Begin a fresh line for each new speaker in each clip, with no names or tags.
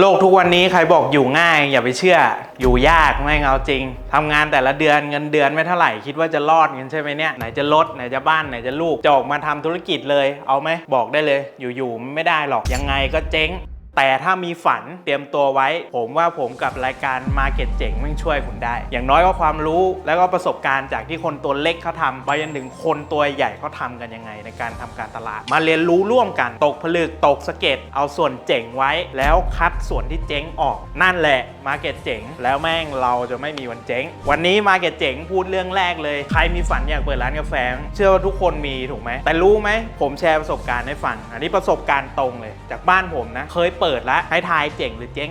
โลกทุกวันนี้ใครบอกอยู่ง่าย อย่าไปเชื่ออยู่ยากไม่เงาจริงทำงานแต่ละเดือนเงินเดือนไม่เท่าไหร่คิดว่าจะรอดเงินใช่ไหมเนี่ยไหนจะรถไหนจะบ้านไหนจะลูกจะออกมาทำธุรกิจเลย เอาไหมบอกได้เลย อยู่ๆไม่ได้หรอกยังไงก็เจ๊ง แต่ถ้ามีฝันเตรียมตัวไว้ ผมว่าผมกับรายการ Market เจ๋งม่งช่วยคุณได้ อย่างน้อยก็ความรู้แล้วก็ประสบการณ์จากที่คนตัวเล็กเขาทำไปจนถึงคนตัวใหญ่เขาทำกันยังไง ในการทำการตลาด มาเรียนรู้ร่วมกัน ตกผลึกตกสะเก็ดเอาส่วนเจ๋งไว้ แล้วคัดส่วนที่เจ๊งออก นั่นแหละ Market เจ๋งแล้วแม่งเราจะไม่มีวันเจ๊ง วันนี้ Market เจ๋งพูดเรื่องแรกเลย ใครมีฝันอยากเปิดร้านกาแฟ เชื่อว่าทุกคนมีถูกไหมแต่รู้ไหมผมแชร์ประสบการณ์ให้ฟังอันนี้ประสบการณ์ตรงเลย จากบ้านผมนะเคยเปิดแล้วให้ทายๆเจ๋งหรือเจ๊ง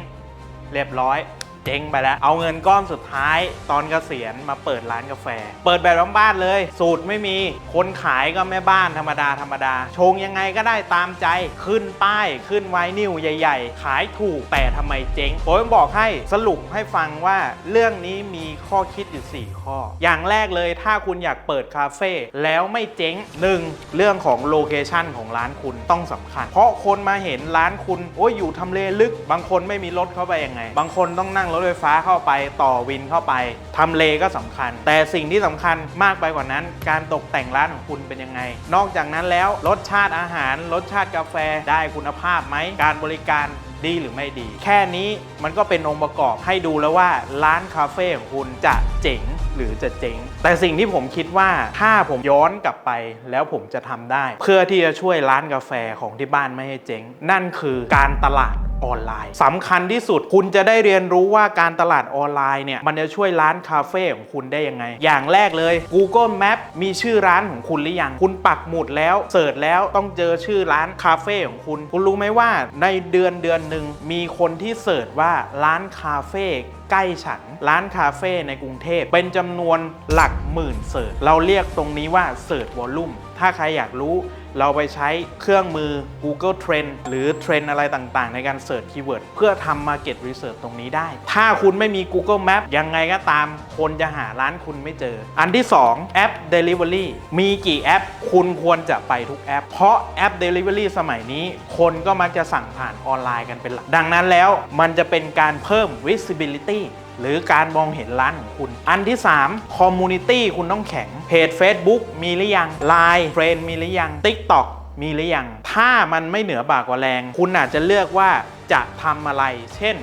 เรียบร้อย เจ๊งไปแล้ว เอาเงินก้อนสุดท้าย ตอนเกษียณมาเปิดร้านกาแฟ เปิดแบบบ้านๆเลย สูตรไม่มี คนขายก็แม่บ้านธรรมดาธรรมดา ชงยังไงก็ได้ตามใจ ขึ้นป้ายขึ้นไวนิวใหญ่ๆ ขายถูกแต่ทำไมเจ๊งผมบอกให้สรุปให้ฟังว่าเรื่องนี้มีข้อคิดอยู่ 4 ข้อ อย่างแรกเลยถ้าคุณอยากเปิดคาเฟ่แล้วไม่เจ๊ง 1. เรื่องของโลเคชันของร้านคุณต้องสำคัญ เพราะคนมาเห็นร้านคุณโอ้ยอยู่ทำเลลึก บางคนไม่มีรถเข้าไปยังไง บางคนต้องนั่งรถไฟฟ้าเข้าไปต่อวินเข้าไปทำเลก็สำคัญ แต่สิ่งที่สำคัญมากไปกว่านั้น การตกแต่งร้านของคุณเป็นยังไง นอกจากนั้นแล้วรสชาติอาหาร รสชาติกาแฟได้คุณภาพไหมการบริการดีหรือไม่ดี แค่นี้มันก็เป็นองค์ประกอบให้ดูแล้วว่าร้านคาเฟ่ของคุณจะเจ๋งหรือจะเจ๋ง แต่สิ่งที่ผมคิดว่าถ้าผมย้อนกลับไปแล้วผมจะทำได้ เพื่อที่จะช่วยร้านกาแฟของที่บ้านไม่ให้เจ๊ง นั่นคือการตลาด ออนไลน์สำคัญที่สุดคุณจะได้เรียนรู้ว่าการตลาดออนไลน์เนี่ยมันจะช่วยร้านคาเฟ่ของคุณได้ยังไง อย่างแรกเลย Google Map มีชื่อร้านของคุณหรือยัง คุณปักหมุดแล้วเสิร์ชแล้วต้องเจอชื่อร้านคาเฟ่ของคุณ คุณรู้ไหมว่าในเดือนเดือนหนึ่งมีคนที่เสิร์ชว่าร้านคาเฟ่ใกล้ฉัน ร้านคาเฟ่ในกรุงเทพเป็นจำนวนหลักหมื่นเสิร์ชเราเรียกตรงนี้ว่าเสิร์ชวอลลุ่มถ้าใครอยากรู้ เราไปใช้เครื่องมือ Google Trend หรือเทรนอะไรต่างๆ ในการเสิร์ชคีย์เวิร์ดเพื่อทำ Market Research ตรงนี้ได้ ถ้าคุณไม่มี Google Map ยังไงก็ตาม คนจะหาร้านคุณไม่เจอ อันที่ 2 แอป Delivery มีกี่แอป คุณควรจะไปทุกแอป เพราะแอป Delivery สมัยนี้ คนก็มักจะสั่งผ่านออนไลน์กันเป็นหลัก ดังนั้นแล้วมันจะเป็นการเพิ่ม visibility หรือการมองเห็นร้านของคุณ อันที่ 3 Community คุณต้องแข็ง เพจ Facebook มีหรือยัง Line เฟรนมีหรือยัง TikTok มีหรือยัง ถ้ามันไม่เหนือบากกว่าแรง คุณอาจจะเลือกว่าจะทำอะไร เช่น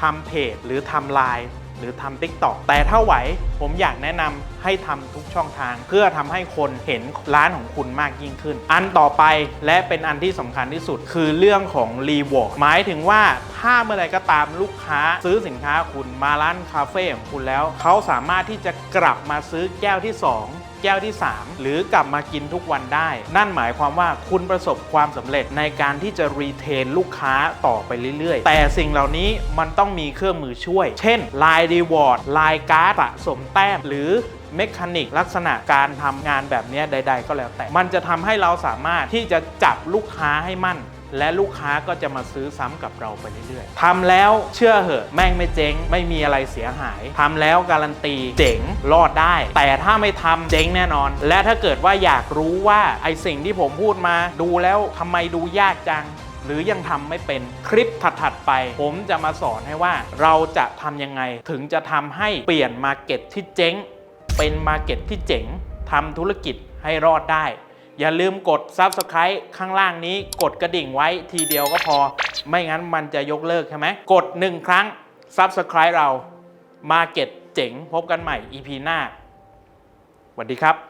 ทำเพจหรือทำไลน์หรือทำ TikTok แต่ถ้าไหว ผมอยากแนะนำให้ทำทุกช่องทาง เพื่อทำให้คนเห็นร้านของคุณมากยิ่งขึ้น อันต่อไปและเป็นอันที่สำคัญที่สุดคือเรื่องของ Reward หมายถึงว่า ถ้าเมื่อไหรก็ตามลูกค้าซื้อสินค้าคุณมาร้านคาเฟ่ของคุณแล้ว เขาสามารถที่จะกลับมาซื้อแก้วที่ 2แก้วที่ 3 หรือกลับมากินทุกวันได้ นั่นหมายความว่าคุณประสบความสำเร็จในการที่จะรีเทนลูกค้าต่อไปเรื่อยๆ แต่สิ่งเหล่านี้มันต้องมีเครื่องมือช่วย เช่น Line Reward Line Card สะสมแต้มหรือเมคานิกลักษณะการทำงานแบบนี้ใด ๆ ก็แล้วแต่ มันจะทำให้เราสามารถที่จะจับลูกค้าให้มั่น และลูกค้าก็จะมาซื้อซ้ำกับเราไปเรื่อยๆทำแล้วเชื่อเหอะ แม่งไม่เจ๊ง ไม่มีอะไรเสียหายทำแล้วการันตีเจ๋งรอดได้ แต่ถ้าไม่ทำเจ๊งแน่นอน และถ้าเกิดว่าอยากรู้ว่าไอสิ่งที่ผมพูดมา ดูแล้วทำไมดูยากจังหรือยังทำไม่เป็นคลิปถัด ๆ ไป ผมจะมาสอนให้ว่าเราจะทำยังไง ถึงจะทำให้เปลี่ยนมาเก็ตที่เจ๊ง เป็นมาเก็ตที่เจ๋งทำธุรกิจให้รอดได้ อย่าลืมกด Subscribe ข้างล่างนี้ กดกระดิ่งไว้ทีเดียวก็พอ ไม่งั้นมันจะยกเลิกใช่ไหมกด 1 ครั้ง Subscribe เรามาเก็ตเจ๋งพบกันใหม่ EP หน้าสวัสดีครับ